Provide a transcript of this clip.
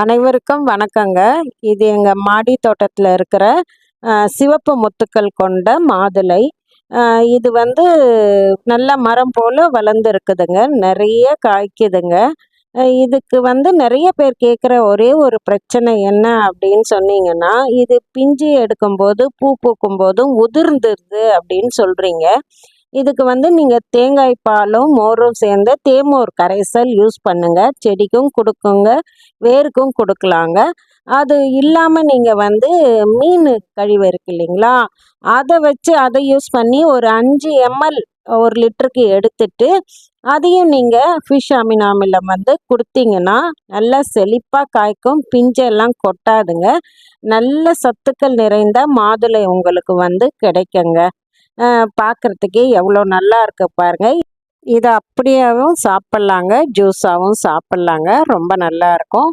அனைவருக்கும் வணக்கங்க. இது எங்கள் மாடி தோட்டத்தில் இருக்கிற சிவப்பு முத்துக்கள் கொண்ட மாதுளை. இது வந்து நல்ல மரம் போல் வளர்ந்துருக்குதுங்க. நிறைய காய்க்குதுங்க. இதுக்கு வந்து நிறைய பேர் கேட்குற ஒரே ஒரு பிரச்சனை என்ன அப்படின்னு சொன்னீங்கன்னா இது பிஞ்சு எடுக்கும்போது பூ பூக்கும் போதும் உதிர்ந்துருது அப்படின்னு சொல்கிறீங்க இதுக்கு வந்து நீங்கள் தேங்காய் பாலும் மோரும் சேர்ந்து தேமோர் கரைசல் யூஸ் பண்ணுங்கள் செடிக்கும் கொடுக்குங்க வேருக்கும் கொடுக்கலாங்க. அது இல்லாமல் நீங்கள் வந்து மீன் கழிவு இருக்கு இல்லைங்களா? அதை வச்சு அதை யூஸ் பண்ணி ஒரு அஞ்சு எம்எல் ஒரு லிட்டருக்கு எடுத்துட்டு அதையும் நீங்கள் ஃபிஷ் அமினாமிலம் வந்து கொடுத்தீங்கன்னா நல்லா செழிப்பாக காய்க்கும். பிஞ்செல்லாம் கொட்டாதுங்க. நல்ல சத்துக்கள் நிறைந்த மாதுளை உங்களுக்கு வந்து கிடைக்குங்க. பார்க்குறதுக்கே எவ்வளோ நல்லா இருக்கு பாருங்க. இதை அப்படியேவும் சாப்பிட்லாங்க. ஜூஸாகவும் சாப்பிட்லாங்க. ரொம்ப நல்லா இருக்கும்.